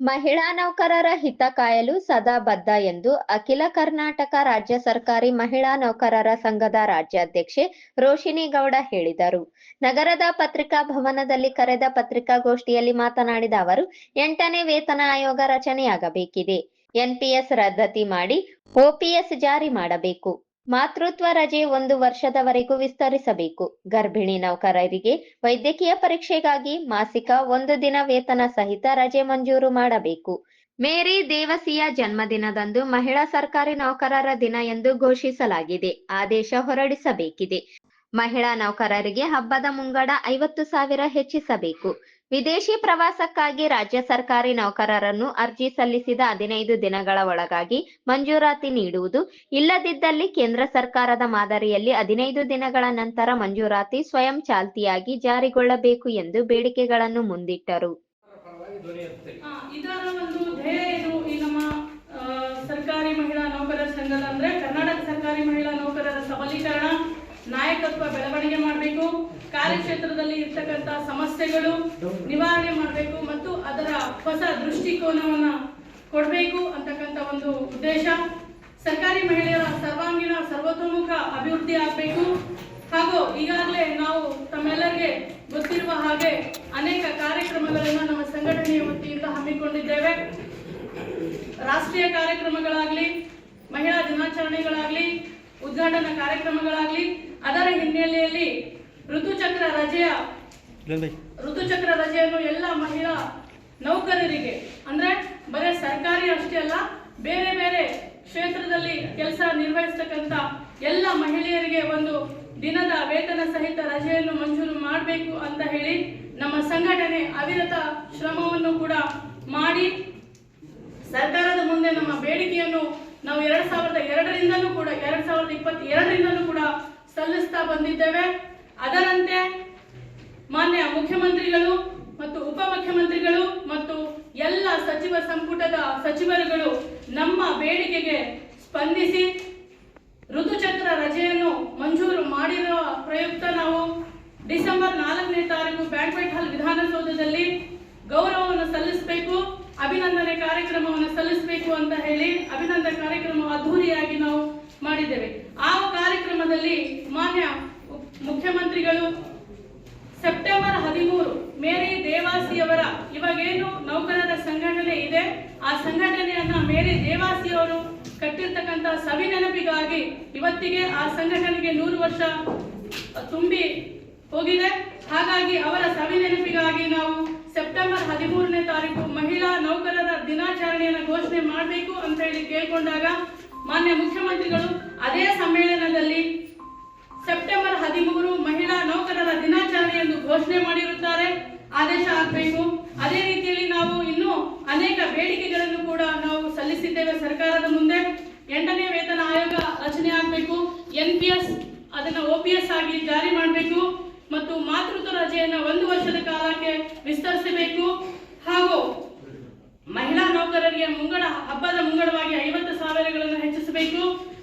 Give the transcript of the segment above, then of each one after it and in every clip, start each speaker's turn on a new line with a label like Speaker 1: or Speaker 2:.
Speaker 1: ಮಹಿಳಾ ನೌಕರರ ಹಿತ ಕಾಯಲು ಸದಾ ಬದ್ಧ ಎಂದು ಅಖಿಲ ಕರ್ನಾಟಕ ರಾಜ್ಯ ಸರ್ಕಾರಿ ಮಹಿಳಾ ನೌಕರರ ಸಂಘದ ರಾಜ್ಯಾಧ್ಯಕ್ಷೆ ರೋಶಿನಿ ಗೌಡ ಹೇಳಿದರು. ನಗರದ ಪತ್ರಿಕಾ ಭವನದಲ್ಲಿ ಕರೆದ ಪತ್ರಿಕಾಗೋಷ್ಠಿಯಲ್ಲಿ ಮಾತನಾಡಿದ ಅವರು, ಎಂಟನೇ ವೇತನ ಆಯೋಗ ರಚನೆಯಾಗಬೇಕಿದೆ. ಎನ್ಪಿಎಸ್ ರದ್ದತಿ ಮಾಡಿ ಒಪಿಎಸ್ ಜಾರಿ ಮಾಡಬೇಕು. ಮಾತೃತ್ವ ರಜೆ ಒಂದು ವರ್ಷದವರೆಗೂ ವಿಸ್ತರಿಸಬೇಕು. ಗರ್ಭಿಣಿ ನೌಕರರಿಗೆ ವೈದ್ಯಕೀಯ ಪರೀಕ್ಷೆಗಾಗಿ ಮಾಸಿಕ ಒಂದು ದಿನ ವೇತನ ಸಹಿತ ರಜೆ ಮಂಜೂರು ಮಾಡಬೇಕು. ಮೇರಿ ದೇವಸಿಯ ಜನ್ಮದಿನದಂದು ಮಹಿಳಾ ಸರ್ಕಾರಿ ನೌಕರರ ದಿನ ಎಂದು ಘೋಷಿಸಲಾಗಿದೆ. ಆದೇಶ ಹೊರಡಿಸಬೇಕಿದೆ. ಮಹಿಳಾ ನೌಕರರಿಗೆ ಹಬ್ಬದ ಮುಂಗಡ ಐವತ್ತು ಸಾವಿರ ಹೆಚ್ಚಿಸಬೇಕು. ವಿದೇಶಿ ಪ್ರವಾಸಕ್ಕಾಗಿ ರಾಜ್ಯ ಸರ್ಕಾರಿ ನೌಕರರನ್ನು ಅರ್ಜಿ ಸಲ್ಲಿಸಿದ ಹದಿನೈದು ದಿನಗಳ ಒಳಗಾಗಿ ಮಂಜೂರಾತಿ ನೀಡುವುದು. ಇಲ್ಲದಿದ್ದಲ್ಲಿ ಕೇಂದ್ರ ಸರ್ಕಾರದ ಮಾದರಿಯಲ್ಲಿ ಹದಿನೈದು ದಿನಗಳ ನಂತರ ಮಂಜೂರಾತಿ ಸ್ವಯಂ ಚಾಲ್ತಿಯಾಗಿ ಜಾರಿಗೊಳ್ಳಬೇಕು ಎಂದು ಬೇಡಿಕೆಗಳನ್ನು ಮುಂದಿಟ್ಟರು.
Speaker 2: ಸರ್ಕಾರಿ ಮಹಿಳಾ ನೌಕರರ ಸಂಘದ ಅಂದ್ರೆ ಕರ್ನಾಟಕ ಸರ್ಕಾರಿ ಮಹಿಳಾ ನೌಕರರ ಸಬಲೀಕರಣ ಕಾರ್ಯಕ್ಷೇತ್ರದಲ್ಲಿ ಇರ್ತಕ್ಕಂಥ ಸಮಸ್ಯೆಗಳು ನಿವಾರಣೆ ಮಾಡಬೇಕು ಮತ್ತು ಅದರ ಹೊಸ ದೃಷ್ಟಿಕೋನವನ್ನ ಕೊಡಬೇಕು ಅಂತಕ್ಕಂಥ ಒಂದು ಉದ್ದೇಶ. ಸರ್ಕಾರಿ ಮಹಿಳೆಯರ ಸರ್ವಾಂಗೀಣ ಸರ್ವತೋಮುಖ ಅಭಿವೃದ್ಧಿ ಆಗಬೇಕು. ಹಾಗೂ ಈಗಾಗಲೇ ನಾವು ತಮ್ಮೆಲ್ಲರಿಗೆ ಗೊತ್ತಿರುವ ಹಾಗೆ ಅನೇಕ ಕಾರ್ಯಕ್ರಮಗಳನ್ನು ನಮ್ಮ ಸಂಘಟನೆಯ ವತಿಯಿಂದ ಹಮ್ಮಿಕೊಂಡಿದ್ದೇವೆ. ರಾಷ್ಟ್ರೀಯ ಕಾರ್ಯಕ್ರಮಗಳಾಗಲಿ, ಮಹಿಳಾ ದಿನಾಚರಣೆಗಳಾಗಲಿ, ಉದ್ಘಾಟನಾ ಕಾರ್ಯಕ್ರಮಗಳಾಗಲಿ, ಅದರ ಹಿನ್ನೆಲೆಯಲ್ಲಿ ಋತುಚಕ್ರ ರಜೆಯ ಋತುಚಕ್ರ ರಜೆಯನ್ನು ಎಲ್ಲ ಮಹಿಳಾ ನೌಕರರಿಗೆ ಅಂದ್ರೆ ಬರೀ ಸರ್ಕಾರಿ ಅಷ್ಟೇ ಅಲ್ಲ ಬೇರೆ ಬೇರೆ ಕ್ಷೇತ್ರದಲ್ಲಿ ಕೆಲಸ ನಿರ್ವಹಿಸ್ತಕ್ಕಂಥ ಎಲ್ಲ ಮಹಿಳೆಯರಿಗೆ ಒಂದು ದಿನದ ವೇತನ ಸಹಿತ ರಜೆಯನ್ನು ಮಂಜೂರು ಮಾಡಬೇಕು ಅಂತ ಹೇಳಿ ನಮ್ಮ ಸಂಘಟನೆ ಅವಿರತ ಶ್ರಮವನ್ನು ಕೂಡ ಮಾಡಿ ಸರ್ಕಾರದ ಮುಂದೆ ನಮ್ಮ ಬೇಡಿಕೆಯನ್ನು ನಾವು ಎರಡ್ ಸಾವಿರದ ಎರಡರಿಂದಲೂ ಕೂಡ ಎರಡ್ ಸಾವಿರದ ಇಪ್ಪತ್ತ್ ಎರಡರಿಂದಲೂ ಕೂಡ ಸಲ್ಲಿಸ್ತಾ ಬಂದಿದ್ದೇವೆ. ಅದರಂತೆ ಮಾನ್ಯ ಮುಖ್ಯಮಂತ್ರಿಗಳು ಮತ್ತು ಉಪಮುಖ್ಯಮಂತ್ರಿಗಳು ಮತ್ತು ಎಲ್ಲ ಸಚಿವ ಸಂಪುಟದ ಸಚಿವರುಗಳು ನಮ್ಮ ಬೇಡಿಕೆಗೆ ಸ್ಪಂದಿಸಿ ಋತುಚಕ್ರ ರಜೆಯನ್ನು ಮಂಜೂರು ಮಾಡಿರುವ ಪ್ರಯುಕ್ತ ನಾವು ಡಿಸೆಂಬರ್ ನಾಲ್ಕನೇ ತಾರೀಕು ಬ್ಯಾಂಕ್ವೆಟ್ ಹಾಲ್ ವಿಧಾನಸೌಧದಲ್ಲಿ ಗೌರವವನ್ನು ಸಲ್ಲಿಸಬೇಕು, ಅಭಿನಂದನೆ ಕಾರ್ಯಕ್ರಮವನ್ನು ಸಲ್ಲಿಸಬೇಕು ಅಂತ ಹೇಳಿ ಅಭಿನಂದನೆ ಕಾರ್ಯಕ್ರಮ ಅದ್ಧೂರಿಯಾಗಿ ನಾವು ಮಾಡಿದ್ದೇವೆ. ಆ ಕಾರ್ಯಕ್ರಮದಲ್ಲಿ ಮಾನ್ಯ ಉಪ್- ಮುಖ್ಯಮಂತ್ರಿಗಳು ಸೆಪ್ಟೆಂಬರ್ ಹದಿಮೂರು ಮೇರಿ ದೇವಾಸಿಯವರ ಇವಾಗೇನು ನೌಕರರ ಸಂಘಟನೆ ಇದೆ, ಆ ಸಂಘಟನೆಯನ್ನ ಮೇರಿ ದೇವಾಸಿಯವರು ಕಟ್ಟಿರ್ತಕ್ಕಂಥ ಸವಿ ನೆನಪಿಗಾಗಿ ಇವತ್ತಿಗೆ ಆ ಸಂಘಟನೆಗೆ ನೂರು ವರ್ಷ ತುಂಬಿ ಹೋಗಿದೆ. ಹಾಗಾಗಿ ಅವರ ಸವಿ ನೆನಪಿಗಾಗಿ ನಾವು ಸೆಪ್ಟೆಂಬರ್ ಹದಿಮೂರನೇ ತಾರೀಕು ಮಹಿಳಾ ನೌಕರರ ದಿನಾಚರಣೆಯನ್ನು ಘೋಷಣೆ ಮಾಡಬೇಕು ಅಂತ ಹೇಳಿ ಕೇಳ್ಕೊಂಡಾಗ ಮಾನ್ಯ ಮುಖ್ಯಮಂತ್ರಿಗಳು ಅದೇ ಸಮ್ಮೇಳನದಲ್ಲಿ ಸೆಪ್ಟೆಂಬರ್ ಹದಿಮೂರು ಮಹಿಳಾ ನೌಕರರ ದಿನಾಚರಣೆ ಎಂದು ಘೋಷಣೆ ಮಾಡಿರುತ್ತಾರೆ. ಆದೇಶ ಆಗಬೇಕು. ಅದೇ ರೀತಿಯಲ್ಲಿ ನಾವು ಇನ್ನೂ ಅನೇಕ ಬೇಡಿಕೆಗಳನ್ನು ಕೂಡ ನಾವು ಸಲ್ಲಿಸಿದ್ದೇವೆ ಸರ್ಕಾರದ ಮುಂದೆ. ಎಂಟನೇ ವೇತನ ಆಯೋಗ ರಚನೆ ಆಗಬೇಕು. ಎನ್ ಪಿ ಎಸ್ ಅದನ್ನು ಒ ಪಿ ಎಸ್ ಆಗಿ ಜಾರಿ ಮಾಡಬೇಕು. ಮತ್ತು ಮಾತೃತ್ವ ರಜೆಯನ್ನು ಒಂದು ವರ್ಷದ ಕಾಲಕ್ಕೆ ವಿಸ್ತರಿಸಬೇಕು. ಹಾಗೂ ಮಹಿಳಾ ನೌಕರರಿಗೆ ಮುಂಗಡ, ಹಬ್ಬದ ಮುಂಗಡವಾಗಿ ಐವತ್ತು ಸಾವಿರಗಳನ್ನು ಹೆಚ್ಚಿಸಬೇಕು.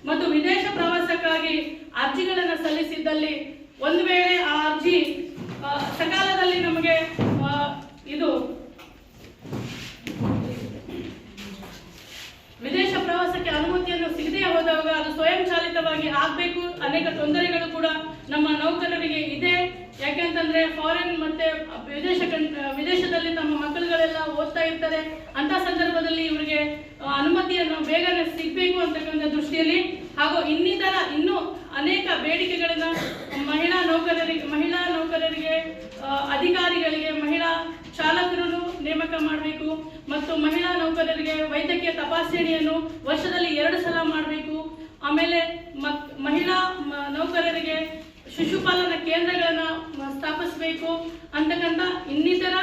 Speaker 2: ಮತ್ತು ವಿದೇಶ ಪ್ರವಾಸಕ್ಕಾಗಿ ಅರ್ಜಿಗಳನ್ನು ಸಲ್ಲಿಸಿದ್ದಲ್ಲಿ ಒಂದು ವೇಳೆ ಆ ಅರ್ಜಿ ಆ, ಸಕಾಲದಲ್ಲಿ ನಮಗೆ ಆ, ಇದು ವಿದೇಶ ಪ್ರವಾಸಕ್ಕೆ ಅನುಮತಿಯನ್ನು ಸಿಗದೇ ಹೋದಾಗ ಅದು ಸ್ವಯಂ ಚಾಲಿತವಾಗಿ ಆಗಬೇಕು ಅನೇಕ ತೊಂದರೆಗಳು ಕೂಡ ನಮ್ಮ ನೌಕರರಿಗೆ ಇದೆ ಯಾಕೆಂತಂದ್ರೆ ಫಾರಿನ್ ಮತ್ತೆ ವಿದೇಶ ಕಂ- ವಿದೇಶದಲ್ಲಿ ತಮ್ಮ ಮಕ್ಕಳುಗಳೆಲ್ಲ ಓದ್ತಾ ಇರ್ತಾರೆ ಅಂತ ಸಂದರ್ಭದಲ್ಲಿ ಇವರಿಗೆ ಆ, ಅನುಮತಿಯನ್ನು ಬೇಗನೆ ಸಿಗಬೇಕು ಅಂತಕ್ಕಂಥ ದೃಷ್ಟಿಯಲ್ಲಿ ಹಾಗೂ ಇನ್ನಿತರ ಇನ್ನೂ ಅನೇಕ ಬೇಡಿಕೆಗಳನ್ನ ಮಹಿಳಾ ನೌಕರರಿಗೆ ಮಹಿಳಾ ನೌಕರರಿಗೆ ಅಧಿಕಾರಿಗಳಿಗೆ, ಮಹಿಳಾ ಚಾಲಕರನ್ನು ನೇಮಕ ಮಾಡಬೇಕು ಮತ್ತು ಮಹಿಳಾ ನೌಕರರಿಗೆ ವೈದ್ಯಕೀಯ ತಪಾಸಣೆಯನ್ನು ವರ್ಷದಲ್ಲಿ ಎರಡು ಸಲ ಮಾಡಬೇಕು. ಆಮೇಲೆ ಮಹಿಳಾ ನೌಕರರಿಗೆ ಶಿಶುಪಾಲನಾ ಕೇಂದ್ರಗಳನ್ನು ಸ್ಥಾಪಿಸಬೇಕು ಅಂತಕ್ಕಂಥ ಇನ್ನಿತರ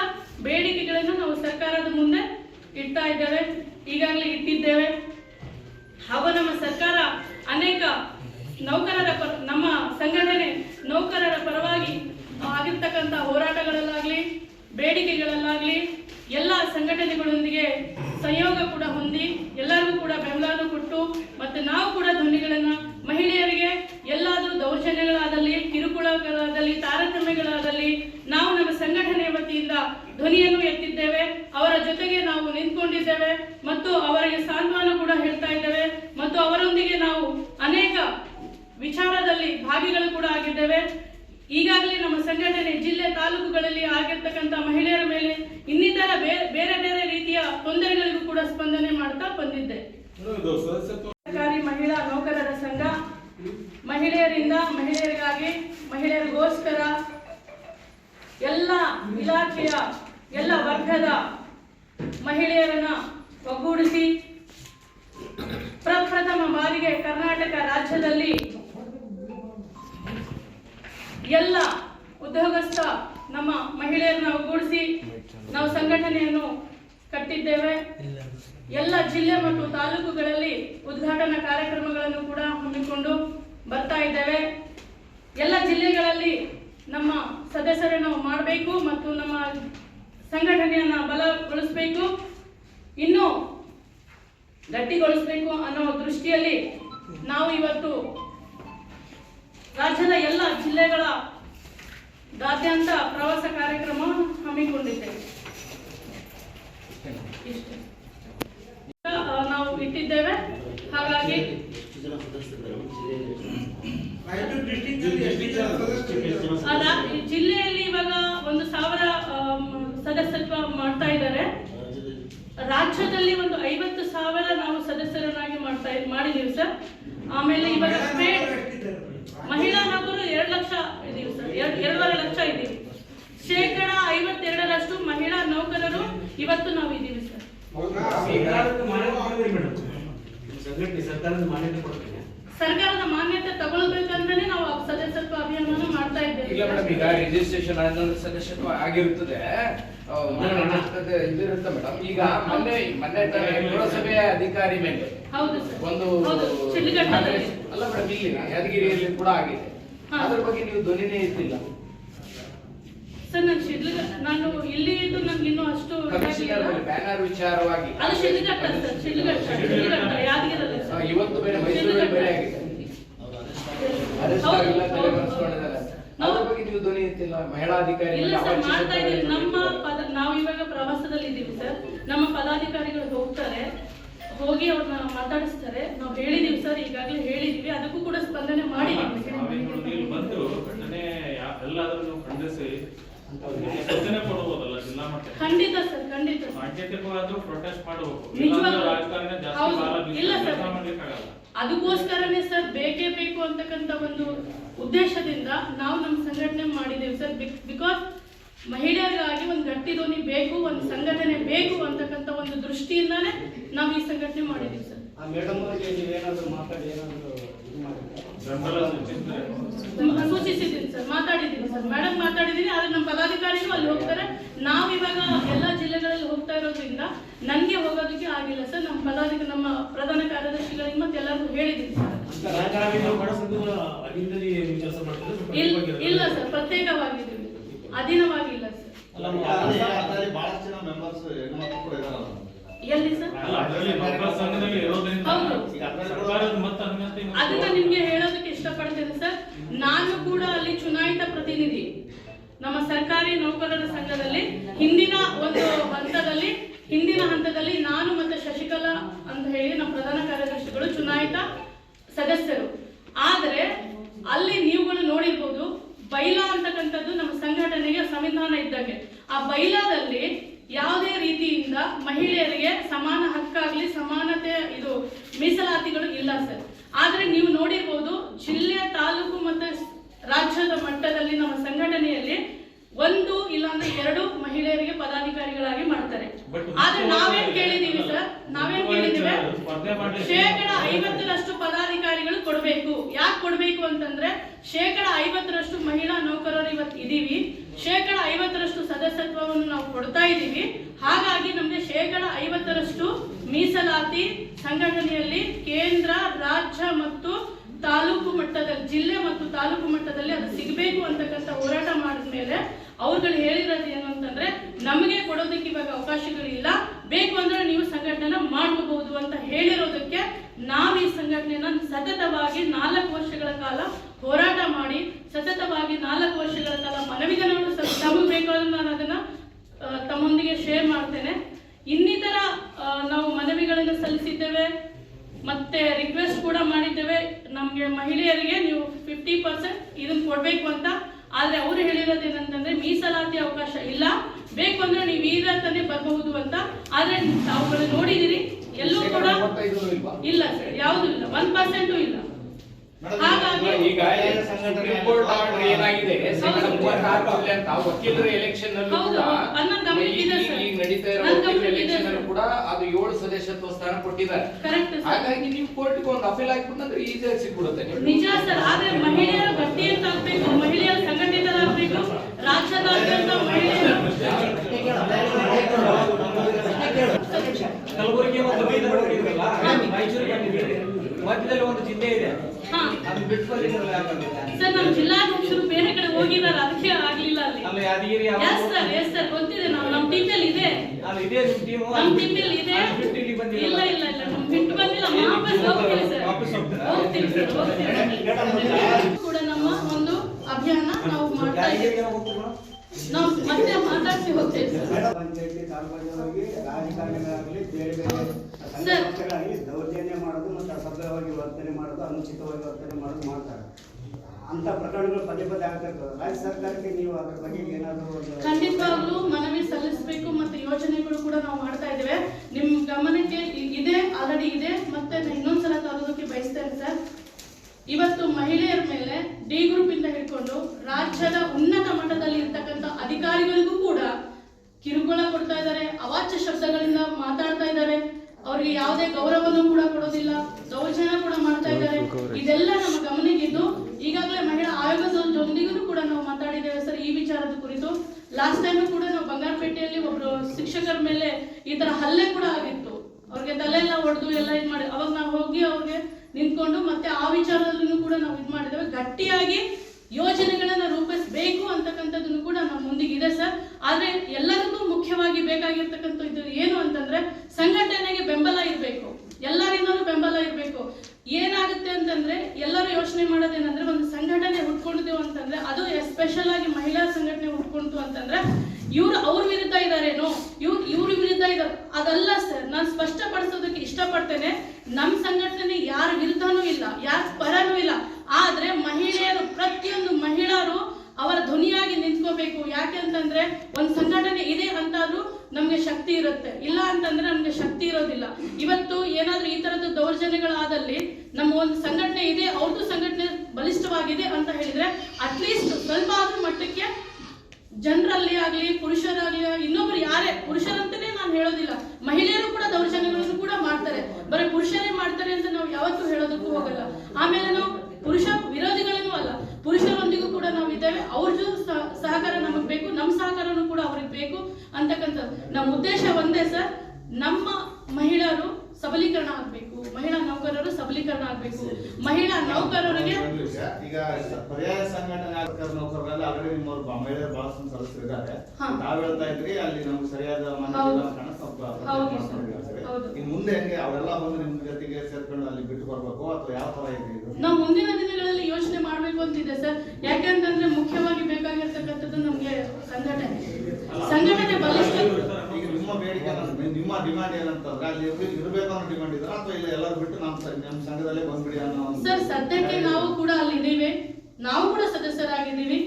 Speaker 2: ಬೇಡಿಕೆಗಳನ್ನು ನಾವು ಸರ್ಕಾರದ ಮುಂದೆ ಇಡ್ತಾ ಇದ್ದೇವೆ. ಈಗಾಗಲೇ ಇಟ್ಟಿದ್ದೇವೆ. ಹಾಗೂ ನಮ್ಮ ಸರ್ಕಾರ ಅನೇಕ ನೌಕರರ ಪರ ನಮ್ಮ ಸಂಘಟನೆ ನೌಕರರ ಪರವಾಗಿ ಆಗಿರ್ತಕ್ಕಂಥ ಹೋರಾಟಗಳಲ್ಲಾಗಲಿ ಬೇಡಿಕೆಗಳಲ್ಲಾಗಲಿ ಎಲ್ಲ ಸಂಘಟನೆಗಳೊಂದಿಗೆ ಸಂಯೋಗ ಕೂಡ ಹೊಂದಿ ಎಲ್ಲರಿಗೂ ಕೂಡ ಬೆಂಬಲವನ್ನು ಕೊಟ್ಟು ಮತ್ತು ನಾವು ಕೂಡ ಧ್ವನಿಗಳನ್ನು ಮಹಿಳೆಯರಿಗೆ ಎಲ್ಲಾದರೂ ದೌರ್ಜನ್ಯಗಳಾದಲ್ಲಿ ಕಿರುಕುಳಗಳಾದಲ್ಲಿ ತಾರತಮ್ಯಗಳಾದಲ್ಲಿ ನಾವು ನಮ್ಮ ಸಂಘಟನೆಯ ವತಿಯಿಂದ ಧ್ವನಿಯನ್ನು ಎತ್ತಿದ್ದೇವೆ ಅವರ ಜೊತೆಗೆ ನಾವು ನಿಂತು ನಿಂತ್ಕೊಂಡಿದ್ದೇವೆ ಮತ್ತು ಅವರಿಗೆ ಸಾಂತ್ವನ ಕೂಡ ಹೇಳ್ತಾ ಇದ್ದೇವೆ ಮತ್ತು ಅವರೊಂದಿಗೆ ನಾವು ಅನೇಕ ವಿಚಾರದಲ್ಲಿ ಭಾಗಿಗಳು ಕೂಡ ಆಗಿದ್ದೇವೆ ಈಗಾಗಲೇ ನಮ್ಮ ಸಂಘಟನೆ ಜಿಲ್ಲೆ ತಾಲೂಕುಗಳಲ್ಲಿ ಆಗಿರ್ತಕ್ಕಂಥ ಮಹಿಳೆಯರ ಮೇಲೆ ಇನ್ನಿತರ ಬೇರೆ ಬೇರೆ ರೀತಿಯ ತೊಂದರೆಗಳಿಗೂ ಕೂಡ ಸ್ಪಂದನೆ ಮಾಡ್ತಾ ಬಂದಿದ್ದೆ. ಸರ್ಕಾರಿ ಮಹಿಳಾ ನೌಕರರ ಸಂಘ, ಮಹಿಳೆಯರಿಂದ ಮಹಿಳೆಯರಿಗಾಗಿ, ಮಹಿಳೆಯರಿಗೋಸ್ಕರ ಎಲ್ಲ ಇಲಾಖೆಯ, ಎಲ್ಲ ವರ್ಗದ ಮಹಿಳೆಯರನ್ನ ಒಗ್ಗೂಡಿಸಿ ಪ್ರಪ್ರಥಮ ಬಾರಿಗೆ ಕರ್ನಾಟಕ ರಾಜ್ಯದಲ್ಲಿ ಎಲ್ಲ ಉದ್ಯೋಗಸ್ಥ ನಮ್ಮ ಮಹಿಳೆಯರನ್ನ ಒಗ್ಗೂಡಿಸಿ ನಾವು ಸಂಘಟನೆಯನ್ನು ಕಟ್ಟಿದ್ದೇವೆ. ಎಲ್ಲ ಜಿಲ್ಲೆ ಮತ್ತು ತಾಲೂಕುಗಳಲ್ಲಿ ಉದ್ಘಾಟನಾ ಕಾರ್ಯಕ್ರಮಗಳನ್ನು ಕೂಡ ಹಮ್ಮಿಕೊಂಡು ಬರ್ತಾ ಇದ್ದೇವೆ. ಎಲ್ಲ ಜಿಲ್ಲೆಗಳಲ್ಲಿ ನಮ್ಮ ಸದಸ್ಯರನ್ನು ಮಾಡಬೇಕು ಮತ್ತು ನಮ್ಮ ಸಂಘಟನೆಯನ್ನು ಬಲಗೊಳಿಸಬೇಕು. ಇನ್ನೂ ಗಟ್ಟಿಗೊಳಿಸಬೇಕು ಅನ್ನೋ ದೃಷ್ಟಿಯಲ್ಲಿ ನಾವು ಇವತ್ತು ರಾಜ್ಯದ ಎಲ್ಲ ಜಿಲ್ಲೆಗಳ ದಾದ್ಯಂತ ಪ್ರವಾಸ ಕಾರ್ಯಕ್ರಮ ಹಮ್ಮಿಕೊಂಡಿದ್ದೇವೆ. ನಾವು ಇಟ್ಟಿದ್ದೇವೆ. ಹಾಗಾಗಿ ಅಲ್ಲ ಜಿಲ್ಲೆಯಲ್ಲಿ ಇವಾಗ ಒಂದು ಸಾವಿರ ಸದಸ್ಯತ್ವ ಮಾಡ್ತಾ ಇದ್ದಾರೆ. ರಾಜ್ಯದಲ್ಲಿ ಒಂದು ಐವತ್ತು ಸಾವಿರ ನಾವು ಸದಸ್ಯರನ್ನಾಗಿ ಮಾಡ್ತಾ ಮಾಡಿದೀವಿ ಸರ್. ಆಮೇಲೆ ಇವಾಗ ಪೇಡ್ ಮಹಿಳಾ ನೌಕರರು ಎರಡು ಲಕ್ಷ ಇದೀವಿ ಸರ್. ಎರಡು ಎರಡೂವರೆ ಲಕ್ಷ ಇದ್ದೀವಿ ಶೇಕಡ ಐವತ್ತೆರಡರಷ್ಟು ಮಹಿಳಾ ನೌಕರರು ಇವತ್ತು ನಾವು ಇದ್ದೀವಿ ಸರ್.
Speaker 3: ಸರ್ಕಾರದ ಮಾನ್ಯತೆ
Speaker 2: ತಗೊಳ್ಬೇಕಂದ್ರೆ ನಾವು ಆ ಸದಸ್ಯತ್ವ ಅಭಿಯಾನವನ್ನು ಮಾಡ್ತಾ
Speaker 4: ಇಲ್ಲ
Speaker 2: ಇದ್ದೇವೆ
Speaker 4: ಮೇಡಮ್ ಈಗ ರಿಜಿಸ್ಟ್ರೇಷನ್ ಆದ ಸದಸ್ಯತ್ವ ಆಗಿರುತ್ತದೆ. ಇದಿರುತ್ತೆ ಮೇಡಮ್. ಈಗ ಮೊನ್ನೆ ಮೊನ್ನೆ ಪುರಸಭೆಯ ಅಧಿಕಾರಿ ಮೇಲೆ ಒಂದು ಅಲ್ಲ ಮೇಡಮ್ ಇಲ್ಲಿ ಯಾದಗಿರಿಯಲ್ಲಿ ಕೂಡ ಆಗಿದೆ. ಅದ್ರ ಬಗ್ಗೆ ನೀವು ಧ್ವನಿನೇ ಇದ್ದಿಲ್ಲ
Speaker 2: ಸರ್ ನಾನು ನಾನು ಇಲ್ಲಿ ಇದ್ದು ನನ್ಗೆ ಇನ್ನೂ ಅಷ್ಟು
Speaker 4: ಬ್ಯಾನರ್ ವಿಚಾರವಾಗಿ
Speaker 2: ಅದು ಶಿಡ್ಲಘಟ್ಟ ಸರ್ ಶಿಡ್ಲಘಟ್ಟ ಶಿಡ್ಲಘಟ್ಟ ಯಾದಗಿರಲ್ಲ ಸರ್.
Speaker 4: ಇವತ್ತು ಬೇರೆ ಮೈಸೂರಲ್ಲಿ ಬೇರೆ ಆಗಿದೆ. ಅರೆಸ್ಟ್
Speaker 2: ಹೌದು,
Speaker 4: ಆಗಿಲ್ಲ ತಲೆ
Speaker 2: ಹೌದು,
Speaker 4: ಮರೆಸ್ಕೊಂಡಿದ್ದಾರೆ ಅದ್ರ ಬಗ್ಗೆ ನೀವು ಧ್ವನಿ ಎತ್ತಿಲ್ಲ ಮಹಿಳಾ ಅಧಿಕಾರಿ
Speaker 2: ಇಲ್ಲ
Speaker 4: ಮೇಲೆ
Speaker 2: ಸರ್
Speaker 4: ಅವಾಚ್ಯ
Speaker 2: ಮಾಡ್ತಾ ಇದ್ದೀವಿ ನಮ್ಮ ಪದ ನಾವು ಇವಾಗ ಪ್ರವಾಸದಲ್ಲಿ ಇದ್ದೀವಿ ಸರ್. ನಮ್ಮ ಪದಾಧಿಕಾರಿಗಳು ಹೋಗ್ತಾರೆ. ಹೋಗಿ ಅವ್ರನ್ನ ಮಾತಾಡಿಸ್ತಾರೆ. ನಾವು ಹೇಳಿದೀವಿ ಸರ್ ಈಗಾಗಲೇ ಹೇಳಿದೀವಿ. ಅದಕ್ಕೂ ಕೂಡ ಸ್ಪಂದನೆ
Speaker 5: ಮಾಡಿ ಬಂದು ಘಟನೆ ಯಾ- ಎಲ್ಲಾದ್ರೂ ಖಂಡಿಸಿ ಅವ್ರಿಗೆ ಸೂಚನೆ ಕೊಡ್ಬೋದಲ್ಲ ಜಿಲ್ಲಾ ಮಟ್ಟ
Speaker 2: ಖಂಡಿತ ಸರ್ ಖಂಡಿತ
Speaker 5: ಪ್ರೊಟೆಸ್ಟ್ ಮಾಡಬೇಕು. ರಾಜಕಾರಣ ಜಾಸ್ತಿ
Speaker 2: ಇಲ್ಲ ಸರ್.
Speaker 5: ಮಾಡ್ಲಿಕ್ಕಾಗಲ್ಲ.
Speaker 2: ಅದಕ್ಕೋಸ್ಕರನೇ ಸರ್ ಬೇಕೇ ಬೇಕು ಅಂತಕ್ಕಂಥ ಒಂದು ಉದ್ದೇಶದಿಂದ ನಾವು ನಮ್ಮ ಸಂಘಟನೆ ಮಾಡಿದ್ದೇವೆ ಸರ್ ಬಿಕಾಸ್ ಮಹಿಳೆಯರಿಗಾಗಿ ಒಂದು ಗಟ್ಟಿ ಧ್ವನಿ ಬೇಕು ಒಂದು ಸಂಘಟನೆ ಬೇಕು ಅಂತಕ್ಕಂಥ ಒಂದು ದೃಷ್ಟಿಯಿಂದಾನೇ ನಾವು ಈ ಸಂಘಟನೆ ಮಾಡಿದ್ದೀವಿ ಸರ್. ಸೂಚಿಸಿದ್ದೀನಿ ಸರ್ ಮಾತಾಡಿದ್ದೀನಿ ಸರ್. ಮೇಡಮ್ ಮಾತಾಡಿದ್ದೀನಿ ಆದ್ರೆ ನಮ್ಮ ಪದಾಧಿಕಾರಿಗಳು ಅಲ್ಲಿ ಹೋಗ್ತಾರೆ. ನಾವು ಇವಾಗ ಎಲ್ಲ ಜಿಲ್ಲೆಗಳಲ್ಲಿ ಹೋಗ್ತಾ ಇರೋದ್ರಿಂದ ನನಗೆ ಹೋಗೋದಕ್ಕೆ ಆಗಿಲ್ಲ ಸರ್. ನಮ್ಮ ಪದಾಧಿಕಾರಿ ನಮ್ಮ ಪ್ರಧಾನ ಕಾರ್ಯದರ್ಶಿಗಳಿಗೆ ಮತ್ತೆ ಎಲ್ಲರಿಗೂ ಹೇಳಿದ್ದೀನಿ ಸರ್. ಇಲ್ಲ ಸರ್ ಪ್ರತ್ಯೇಕವಾಗಿದ್ದೀವಿ. ಅಧೀನವಾಗಿಲ್ಲ ಸರ್.
Speaker 3: ಅಲ್ಲ
Speaker 6: ಅದರಲ್ಲಿ ಬಹಳಷ್ಟು ಜನ ಮೆಂಬರ್ಸ್ ಹೆಣ್ಮಕ್ಳು ಕೂಡ ಇದಾರಲ್ಲ
Speaker 2: ಎಲ್ಲಿ ಸರ್? ಅದನ್ನ ನಿಮ್ಗೆ ಹೇಳೋದಕ್ಕೆ ಇಷ್ಟಪಡ್ತೇನೆ ಸರ್. ನಾನು ಕೂಡ ಅಲ್ಲಿ ಚುನಾಯಿತ ಪ್ರತಿನಿಧಿ. ನಮ್ಮ ಸರ್ಕಾರಿ ನೌಕರರ ಸಂಘದಲ್ಲಿ ಹಿಂದಿನ ಒಂದು ಹಂತದಲ್ಲಿ ಹಿಂದಿನ ಹಂತದಲ್ಲಿ ನಾನು ಮತ್ತೆ ಶಶಿಕಲಾ ಅಂತ ಹೇಳಿ ನಮ್ಮ ಪ್ರಧಾನ ಕಾರ್ಯದರ್ಶಿಗಳು ಚುನಾಯಿತ ಸದಸ್ಯರು. ಆದರೆ ಅಲ್ಲಿ ನೀವುಗಳು ನೋಡಿರ್ಬೋದು ಬೈಲಾ ಅಂತಕ್ಕಂಥದ್ದು ನಮ್ಮ ಸಂಘಟನೆಗೆ ಸಂವಿಧಾನ ಇದ್ದಂಗೆ. ಆ ಬೈಲಾದಲ್ಲಿ ಯಾವುದೇ ರೀತಿಯಿಂದ ಮಹಿಳೆಯರಿಗೆ ಸಮಾನ ಹಕ್ಕಾಗ್ಲಿ ಸಮಾನತೆ ಇದು ಮೀಸಲಾತಿಗಳು ಇಲ್ಲ ಸರ್. ಆದ್ರೆ ನೀವು ನೋಡಿರ್ಬೋದು ಜಿಲ್ಲೆ ತಾಲೂಕು ಮತ್ತೆ ರಾಜ್ಯದ ಮಟ್ಟದಲ್ಲಿ ನಮ್ಮ ಸಂಘಟನೆಯಲ್ಲಿ ಒಂದು ಇಲ್ಲಾಂದ್ರೆ ಎರಡು ಮಹಿಳೆಯರಿಗೆ ಪದಾಧಿಕಾರಿಗಳಾಗಿ ಮಾಡ್ತಾರೆ. ಆದ್ರೆ ನಾವೇನ್ ಕೇಳಿದೀವಿ ಸರ್ ನಾವೇನ್ ಕೇಳಿದೀವಿ
Speaker 5: ಸ್ಪರ್ಧೆ ಮಾಡ್ಲಿಕ್ಕೆ
Speaker 2: ಶೇಕಡ ಐವತ್ತರಷ್ಟು ಪದಾಧಿಕಾರಿಗಳು ಕೊಡಬೇಕು. ಯಾಕೆ ಕೊಡಬೇಕು ಅಂತಂದ್ರೆ ಶೇಕಡ ಐವತ್ತರಷ್ಟು ಮಹಿಳಾ ನೌಕರರು ಇವತ್ತು ಇದೀವಿ. ಶೇಕಡ ಐವತ್ತರಷ್ಟು ಸದಸ್ಯತ್ವವನ್ನು ನಾವು ಕೊಡ್ತಾ ಇದ್ದೀವಿ ಹಾಗಾಗಿ ನಮಗೆ ಶೇಕಡ ಐವತ್ತರಷ್ಟು ಮೀಸಲಾತಿ ಸಂಘಟನೆಯಲ್ಲಿ ಕೇಂದ್ರ ರಾಜ್ಯ ಮತ್ತು ತಾಲೂಕು ಮಟ್ಟದಲ್ಲಿ ಜಿಲ್ಲೆ ಮತ್ತು ತಾಲೂಕು ಮಟ್ಟದಲ್ಲಿ ಅದು ಸಿಗಬೇಕು ಅಂತಕ್ಕಂಥ ಹೋರಾಟ ಮಾಡಿದ ಮೇಲೆ ಅವ್ರುಗಳು ಹೇಳಿರೋದು ಏನು ಅಂತಂದ್ರೆ ನಮಗೆ ಕೊಡೋದಕ್ಕೆ ಇವಾಗ ಅವಕಾಶಗಳಿಲ್ಲ. ಬೇಕು ಅಂದ್ರೆ ನೀವು ಸಂಘಟನೆ ಮಾಡ್ಕೋಬಹುದು. ಸತತವಾಗಿ ನಾಲ್ಕು ಇಲ್ಲ ಸರ್ ಯಾವುದು ಇಲ್ಲ ಒನ್ ಪರ್ಸೆಂಟು ಇಲ್ಲ ಹಾಗಾಗಿ
Speaker 4: ಈಗ ಸುಪ್ರೀಂ ಕೋರ್ಟ್ ಆರ್ಡರ್ ಏನಾಗಿದೆ ಅಂತ ವಕೀಲರ ಎಲೆಕ್ಷನ್ ಅಲ್ಲೂ
Speaker 2: ಹೌದು,
Speaker 4: ಕೂಡ
Speaker 2: ಅದು ನನ್ನ ಗಮನಕ್ಕೆ ಇದೆ
Speaker 4: ಈಗ-
Speaker 2: ಸರ್.
Speaker 4: ಈಗ ನಡೀತಾ ಇರೋ
Speaker 2: ನನ್ನ
Speaker 4: ವಕೀಲರ
Speaker 2: ಗಮನಕ್ಕೆ ಇದೆ
Speaker 4: ಎಲೆಕ್ಷನ್
Speaker 2: ಸರ್.
Speaker 4: ಕೂಡ ಅದು ಏಳು ಸದಸ್ಯತ್ವ ಸ್ಥಾನ ಕೊಟ್ಟಿದ್ದಾರೆ
Speaker 2: ಕರೆಕ್ಟ್ ಸರ್
Speaker 4: ಹಾಗಾಗಿ ನೀವು ಕೋರ್ಟ್ಗೆ ಒಂದು ಅಪೀಲ್ ಹಾಕ್ಬಿಟ್ಟಂದ್ರೆ ಈಸಿಯಾಗಿ ಸಿಕ್ಬಿಡುತ್ತೆ ನಿಮ್ಗೆ.
Speaker 2: ನಿಜ ಸರ್ ಆದ್ರೆ ಮಹಿಳೆಯರು ಗಟ್ಟಿ ಅಂತ ಆಗ್ಬೇಕು ಮಹಿಳೆಯರು ಸಂಘಟಿತರಾಗಬೇಕು ರಾಜ್ಯದಾದ್ಯಂತ ಮಹಿಳೆಯರು
Speaker 3: ಕಲಬುರಗಿ ಮತ್ತು ಬೀದರ್ ಹೋಗಿದ್ರಲ್ಲ ಮೈಸೂರಿಗೆ ಬಂದಿದ್ದೀರಿ ಮಧ್ಯದಲ್ಲಿ ಒಂದು ಜಿಲ್ಲೆ ಇದೆ. ಅದು ಬಿಟ್ಟು ಬಂದಿದ್ರಲ್ಲ
Speaker 2: ಸರ್ ನಮ್ಮ ಜಿಲ್ಲಾಧ್ಯಕ್ಷರು ಬೇರೆ ಕಡೆ ಹೋಗಿದ್ದಾರೆ ಅದಕ್ಕೆ ಆಗ್ಲಿಲ್ಲ ಅಲ್ಲಿ.
Speaker 3: ಅಲ್ಲ Yadgiri
Speaker 2: yes sir yes sir ಗೊತ್ತಿದೆ. ನಾವು ನಮ್ಮ ಟೀಮಲ್ಲಿ ಇದೆ.
Speaker 3: ಅಲ್ಲ ಇದೆ ನಿಮ್ಮ ಟೀಮ್
Speaker 2: ನಮ್ಮ ಟೀಮಲ್ಲಿ ಇದೆ.
Speaker 3: ಬಿಟ್ಟು ಇಲ್ಲಿ
Speaker 2: ಇಲ್ಲ ಇಲ್ಲ ಇಲ್ಲ ನಮ್ಮ ಬಿಟ್ಟು ಬಂದಿಲ್ಲ. ವಾಪಸ್ ಹೋಗ್ತೀವಿ ಸರ್
Speaker 3: ವಾಪಸ್ ಹೋಗ್ತೀರಾ?
Speaker 2: ಹೋಗ್ತೀವಿ ಸರ್ ಹೋಗ್ತೀವಿ ಕೂಡ ನಮ್ಮ ಒಂದು ಅಭಿಯಾನ ನಾವು ಮಾಡ್ತಾ ಇದ್ದೀವಿ? ನಾವು ಮತ್ತೆ ಮಾತಾಡ್ಸಿ ಹೋಗ್ತೇವೆ ಸರ್.
Speaker 7: ಪಂಚಾಯತಿ ತಾಲೂಕುಗಳಿಗೆ ರಾಜಕಾರಣಿಗಳಾಗಲಿ ಬೇರೆ ಬೇರೆ ದೌರ್ಜನ್ಯ ಮಾಡೋದು ಮತ್ತೆ ಅಸಭ್ಯವಾಗಿ ವರ್ತನೆ ಮಾಡೋದು ಅನುಚಿತವಾಗಿ ವರ್ತನೆ ಮಾಡೋದು ಮಾಡ್ತಾರೆ. ಅಂತ ಪ್ರಕರಣಗಳು ಪದೇ ಪದೇ ಆಗ್ತಾ ರಾಜ್ಯ ಸರ್ಕಾರಕ್ಕೆ ನೀವು ಅದ್ರ ಬಗ್ಗೆ ಏನಾದರೂ
Speaker 2: ಖಂಡಿತವಾಗ್ಲೂ ಮನವಿ ಸಲ್ಲಿಸಬೇಕು ಮತ್ತೆ ಯೋಜನೆಗಳು ಕೂಡ ನಾವು ಮಾಡ್ತಾ ಇದ್ದೇವೆ. ನಿಮ್ ಗಮನಕ್ಕೆ ಇದೆ ಆಲ್ರೆಡಿ ಇದೆ ಮತ್ತೆ ನಾನು ಇನ್ನೊಂದ್ಸಲ ತರೋದಕ್ಕೆ ಬಯಸ್ತೇನೆ ಸರ್ ಇವತ್ತು ಮಹಿಳೆಯರ ಮೇಲೆ ಡಿ ಗ್ರೂಪ್ ಇಂದ ಹಿಡ್ಕೊಂಡು ರಾಜ್ಯದ ಉನ್ನತ ಮಟ್ಟದಲ್ಲಿ ಇರ್ತಕ್ಕಂಥ ಅಧಿಕಾರಿಗಳಿಗೂ ಕೂಡ ಕಿರುಕುಳ ಕೊಡ್ತಾ ಇದ್ದಾರೆ ಅವಾಚ್ಯ ಶಬ್ದಗಳಿಂದ ಮಾತಾಡ್ತಾ ಇದ್ದಾರೆ. ಅವ್ರಿಗೆ ಯಾವುದೇ ಗೌರವವನ್ನು ಕೂಡ ಕೊಡೋದಿಲ್ಲ ದೌರ್ಜನ್ಯ ಕೂಡ ಮಾಡ್ತಾ ಇದ್ದಾರೆ. ಇದೆಲ್ಲ ನಮ್ಮ ಗಮನಕ್ಕಿದ್ದು. ಈಗಾಗಲೇ ಮಹಿಳಾ ಆಯೋಗದೊಂದಿಗೂ ಕೂಡ ನಾವು ಮಾತಾಡಿದ್ದೇವೆ ಸರ್ ಈ ವಿಚಾರದ ಕುರಿತು. ಲಾಸ್ಟ್ ಟೈಮ್ ಕೂಡ ನಾವು ಬಂಗಾರಪೇಟೆಯಲ್ಲಿ ಒಬ್ರು ಶಿಕ್ಷಕರ ಮೇಲೆ ಈ ತರ ಹಲ್ಲೆ ಕೂಡ ಆಗಿತ್ತು. ಅವ್ರಿಗೆ ತಲೆ ಎಲ್ಲ ಹೊಡೆದು ಎಲ್ಲ ಇದ್ ಮಾಡಿ. ಅವಾಗ ನಾವು ಹೋಗಿ ಅವ್ರಿಗೆ ನಿಂತ್ಕೊಂಡು ಮತ್ತೆ ಆ ವಿಚಾರದಲ್ಲೂ ಕೂಡ ನಾವು ಇದು ಮಾಡಿದ್ದೇವೆ. ಗಟ್ಟಿಯಾಗಿ ಯೋಜನೆಗಳನ್ನ ರೂಪಿಸಬೇಕು ಅಂತಕ್ಕಂಥದ್ದನ್ನು ಕೂಡ ನಮ್ಮ ಮುಂದಿಗೆ ಇದೆ ಸರ್. ಆದರೆ ಎಲ್ಲರಿಗೂ ಮುಖ್ಯವಾಗಿ ಬೇಕಾಗಿರ್ತಕ್ಕಂಥ ಇದು ಏನು ಅಂತಂದ್ರೆ ಸಂಘಟನೆಗೆ ಬೆಂಬಲ ಇರಬೇಕು. ಎಲ್ಲರಿಂದಲೂ ಬೆಂಬಲ ಇರಬೇಕು. ಏನಾಗುತ್ತೆ ಅಂತಂದ್ರೆ ಎಲ್ಲರೂ ಯೋಚನೆ ಮಾಡೋದೇನಂದ್ರೆ ಒಂದು ಸಂಘಟನೆ ಹುಟ್ಕೊಂಡಿದ್ದೇವೆ ಅಂತಂದ್ರೆ ಅದು ಎಸ್ಪೆಷಲ್ ಆಗಿ ಮಹಿಳಾ ಸಂಘಟನೆ ಹುಟ್ಕೊಂತು ಅಂತಂದ್ರೆ ಇವ್ರು ಅವ್ರ ವಿರುದ್ಧ ಇದಾರೇನೋ? ಇವ್ರು ಇವ್ರ ವಿರುದ್ಧ ಇದಾರೆ ಅದಲ್ಲ ಸರ್, ನಾನು ಸ್ಪಷ್ಟಪಡಿಸೋದಕ್ಕೆ ಇಷ್ಟಪಡ್ತೇನೆ. ನಮ್ಮ ಸಂಘಟನೆ ಯಾರ ವಿರುದ್ಧನೂ ಇಲ್ಲ, ಯಾರ ಪರನೂ ಇಲ್ಲ. ಆದ್ರೆ ಮಹಿಳೆಯರು, ಪ್ರತಿಯೊಂದು ಮಹಿಳೆಯರು ಅವರ ಧ್ವನಿಯಾಗಿ ನಿಂತ್ಕೋಬೇಕು. ಯಾಕೆ ಅಂತಂದ್ರೆ ಒಂದು ಸಂಘಟನೆ ಇದೆ ಅಂತಾದ್ರೂ ನಮ್ಗೆ ಶಕ್ತಿ ಇರುತ್ತೆ. ಇಲ್ಲ ಅಂತಂದ್ರೆ ನಮ್ಗೆ ಶಕ್ತಿ ಇರೋದಿಲ್ಲ. ಇವತ್ತು ಏನಾದ್ರೂ ಈ ತರದ ದೌರ್ಜನ್ಯಗಳಾದಲ್ಲಿ ನಮ್ಮ ಒಂದು ಸಂಘಟನೆ ಇದೆ ಅವ್ರದ್ದು ಸಂಘಟನೆ ಬಲಿಷ್ಠವಾಗಿದೆ ಅಂತ ಹೇಳಿದ್ರೆ ಅಟ್ಲೀಸ್ಟ್ ಸ್ವಲ್ಪ ಜನರಲ್ಲಿ ಆಗಲಿ, ಪುರುಷರಾಗಲಿ, ಇನ್ನೊಬ್ರು ಯಾರೇ, ಪುರುಷರಂತಾನೆ ನಾನು ಹೇಳೋದಿಲ್ಲ. ಮಹಿಳೆಯರು ಕೂಡ ದೌರ್ಜನ್ಯಗಳನ್ನು ಕೂಡ ಮಾಡ್ತಾರೆ. ಬರೀ ಪುರುಷರೇ ಮಾಡ್ತಾರೆ ಅಂತ ನಾವು ಯಾವತ್ತೂ ಹೇಳೋದಕ್ಕೂ ಹೋಗಲ್ಲ. ಆಮೇಲೆ ನಾವು ಪುರುಷ ವಿರೋಧಿಗಳೇನೂ ಅಲ್ಲ. ಪುರುಷರೊಂದಿಗೂ ಕೂಡ ನಾವು ಇದ್ದೇವೆ. ಅವ್ರ ಸಹ- ಸಹಕಾರ ನಮಗೆ ಬೇಕು. ನಮ್ಮ ಸಹಕಾರನೂ ಕೂಡ ಅವ್ರಿಗೆ ಬೇಕು ಅಂತಕ್ಕಂಥದ್ದು. ನಮ್ಮ ಉದ್ದೇಶ ಒಂದೇ ಸರ್. ನಮ್ಮ ಮಹಿಳೆಯರು ಸಬಲೀಕರಣ ಆಗ್ಬೇಕು. ಮಹಿಳಾ ನೌಕರರು ಸಬಲೀಕರಣ ಆಗ್ಬೇಕು. ಮಹಿಳಾ ನೌಕರರಿಗೆ
Speaker 6: ಈಗ ಪರ್ಯಾಯ ಸಂಘಟನೆ ನೌಕರರಲ್ಲ ಆಲ್ರೆಡಿ ನಿಮ್ಮವ್ರು ಬ- ಮಹಿಳೆಯರು ಬಹಳ ಸದಸ್ಯರಿದ್ದಾರೆ
Speaker 2: ಇದ್ದಾರೆ.
Speaker 6: ತಾವ್ ಹೇಳ್ತಾ ಇದ್ರಿ ಅಲ್ಲಿ ನಮ್ಗೆ ಸರಿಯಾದ. ಇನ್ನು ಮುಂದೆ ಹೆಂಗೆ ಅವರೆಲ್ಲ ಬಂದು ನಿಮ್ ಜೊತೆಗೆ ಸೇರ್ಕೊಂಡು ಅಲ್ಲಿ ಬಿಟ್ಟು ಬರ್ಬೇಕು ಅಥವಾ ಯಾವ ತರ ಇದೆ
Speaker 2: ನಾವು ಮುಂದಿನ ದಿನಗಳಲ್ಲಿ ಯೋಚನೆ ಮಾಡ್ಬೇಕು ಅಂತಿದೆ ಸರ್. ಯಾಕೆಂತಂದ್ರೆ ಮುಖ್ಯವಾಗಿ ಬೇಕಾಗಿರ್ತಕ್ಕಂಥದ್ದು ನಮ್ಗೆ ಸಂಘಟನೆ. ಸಂಘಟನೆ ಬಲಿಷ್ಠ
Speaker 6: ನಿಮ್ಮ ಬೇಡಿಕೆ ನಿಮ್ಮ ಡಿಮಾಂಡ್ ಏನಂತಂದ್ರೆ ಅಲ್ಲಿ ಇರಬೇಕು ಅನ್ನೋ ಡಿಮಾಂಡ್ ಇದ್ರ ಅಥವಾ ಇಲ್ಲ ಎಲ್ಲರೂ ಬಿಟ್ಟು ನಮ್ಮ ನಮ್ಮ ಸಂಘದಲ್ಲೇ ಬಂದ್ಬಿಡಿ ಅನ್ನೋ
Speaker 2: ಸರ್ ಸದ್ಯಕ್ಕೆ ನಾವು ಕೂಡ ಅಲ್ಲಿ ಇದ್ದೀವಿ ನಾವು ಕೂಡ ಸದಸ್ಯರಾಗಿದ್ದೀವಿ.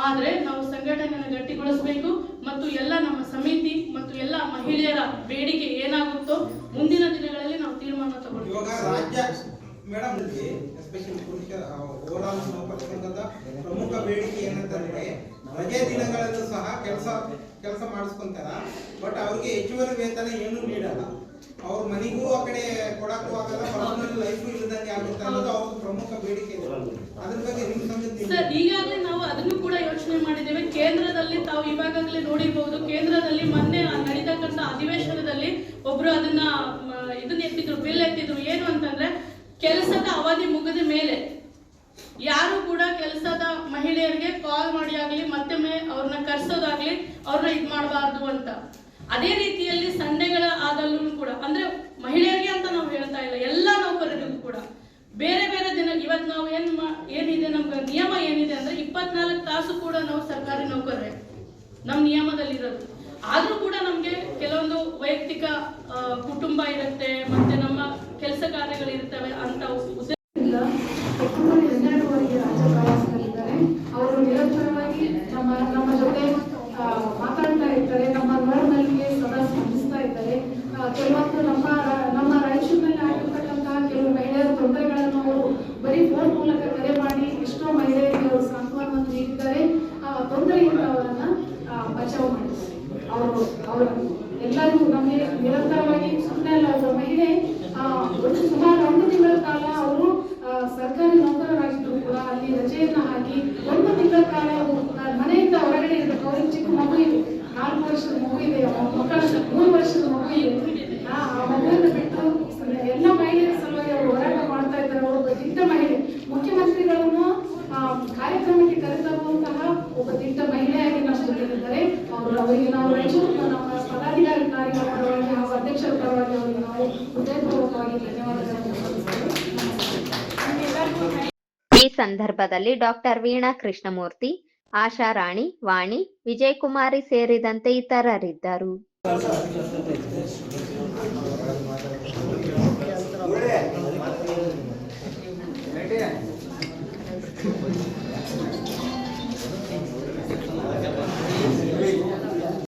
Speaker 2: ಆದ್ರೆ ನಾವು ಸಂಘಟನೆಯನ್ನು ಗಟ್ಟಿಗೊಳಿಸಬೇಕು ಮತ್ತು ಎಲ್ಲ ನಮ್ಮ ಸಮಿತಿ ಮತ್ತು ಎಲ್ಲ ಮಹಿಳೆಯರ ಬೇಡಿಕೆ ಏನಾಗುತ್ತೋ ಮುಂದಿನ ದಿನಗಳಲ್ಲಿ ನಾವು ತೀರ್ಮಾನ
Speaker 8: ಇವಾಗ
Speaker 2: ತಗೊಳ್ತೀವಿ
Speaker 8: ರಾಜ್ಯ ಮೇಡಮ್ ಎಸ್ಪೆಷಲಿ ಪುರುಷರ ಓವರಾಲ್ ಪ್ರಮುಖ ಬೇಡಿಕೆ ಏನಂತಂದ್ರೆ ರಜೆ ದಿನಗಳಲ್ಲೂ ಸಹ ಕೆಲಸ ಕೆಲಸ ಮಾಡಿಸ್ಕೊಂತಾರ ಬಟ್ ಅವ್ರಿಗೆ ಹೆಚ್ಚುವರಿ ವೇತನ ಏನು ನೀಡಲ್ಲ. ಅವ್ರ ಮನೆಗೂ ಆ ಕಡೆ ಕೊಡಕ್ಕೂ ಆಗಲ್ಲ ಪರ್ಸನಲ್ ಲೈಫು ಇಲ್ಲದಂಗೆ ಆಗುತ್ತೆ ಅನ್ನೋದು ಅವ್ರ ಪ್ರಮುಖ ಬೇಡಿಕೆ. ಅದ್ರ ಬಗ್ಗೆ ನಿಮ್ಮ ಸಂಗತಿ
Speaker 2: ಸರ್, ಈಗಾಗಲೇ ನಾವು ಅದನ್ನು ಕೂಡ ಯೋಚನೆ ಮಾಡಿದ್ದೇವೆ. ಕೇಂದ್ರದಲ್ಲಿ ತಾವು ಇವಾಗಲೇ ನೋಡಿರ್ಬಹುದು ಕೇಂದ್ರದಲ್ಲಿ ಮೊನ್ನೆ ನಡೀತಕ್ಕಂಥ ಅಧಿವೇಶನದಲ್ಲಿ ಒಬ್ರು ಅದನ್ನ ಇದನ್ನ ಎತ್ತಿದ್ರು, ಬಿಲ್ ಎತ್ತಿದ್ರು. ಏನು ಅಂತಂದ್ರೆ, ಕೆಲಸದ ಅವಧಿ ಮುಗಿದ ಮೇಲೆ ಯಾರು ಕೂಡ ಕೆಲಸದ ಮಹಿಳೆಯರಿಗೆ ಕಾಲ್ ಮಾಡಿ ಆಗಲಿ, ಮತ್ತೆ ಅವ್ರನ್ನ ಕರ್ಸೋದಾಗ್ಲಿ, ಅವ್ರನ್ನ ಇದು ಮಾಡಬಾರ್ದು ಅಂತ. ಅದೇ ರೀತಿಯಲ್ಲಿ ಸಂಡೆಗಳ ಆದಲ್ಲೂ ಕೂಡ, ಅಂದ್ರೆ ಮಹಿಳೆಯರಿಗೆ ಅಂತ ನಾವು ಹೇಳ್ತಾ ಇಲ್ಲ, ಎಲ್ಲ ನೌಕರರಿಗೂ ಕೂಡ. ಬೇರೆ ಬೇರೆ ದಿನ ಇವತ್ತು ನಾವು ಏನ್ ಏನಿದೆ, ನಮ್ಗೆ ನಿಯಮ ಏನಿದೆ ಅಂದ್ರೆ ಇಪ್ಪತ್ನಾಲ್ಕು ತಾಸು ಕೂಡ ನಾವು ಸರ್ಕಾರಿ ನೌಕರರೇ. ನಮ್ಮ ನಿಯಮದಲ್ಲಿ ಇರೋದು ಆದ್ರೂ ಕೂಡ ನಮ್ಗೆ ಕೆಲವೊಂದು ವೈಯಕ್ತಿಕ ಕುಟುಂಬ ಇರುತ್ತೆ, ಮತ್ತೆ ನಮ್ಮ ಕೆಲಸ ಕಾರ್ಯಗಳಿರ್ತವೆ ಅಂತ
Speaker 9: ಅವರು ಅವರು ಎಲ್ಲರೂ ನಮಗೆ ನಿರಂತರವಾಗಿ ಸುಮ್ಮನೆ ಅಲ್ಲ, ಒಬ್ಬ ಮಹಿಳೆ ಒಂದು ಸುಮಾರು ಒಂದು ತಿಂಗಳ ಕಾಲ ಅವರು ಸರ್ಕಾರಿ ನೌಕರರಾಗಿದ್ದರೂ ಕೂಡ, ಅಲ್ಲಿ ರಜೆಯನ್ನು ಹಾಕಿ, ಒಂದು ತಿಂಗಳ ಕಾಲ ನಾವು ರಾಯಚೂರಿನ ನಮ್ಮ ಪದಾಧಿಕಾರಿಗಳ ಪರವಾಗಿ ಹಾಗೂ ಅಧ್ಯಕ್ಷರ ಪರವಾಗಿ ಅವರಿಗೆ ನಾವು ಹೃದಯಪೂರ್ವಕವಾಗಿ ಧನ್ಯವಾದಗಳನ್ನು
Speaker 1: ಈ ಸಂದರ್ಭದಲ್ಲಿ ಡಾಕ್ಟರ್ ವೀಣಾ ಕೃಷ್ಣಮೂರ್ತಿ, ಆಶಾ ರಾಣಿ, ವಾಣಿ, ವಿಜಯಕುಮಾರಿ ಸೇರಿದಂತೆ ಇತರರಿದ್ದರು.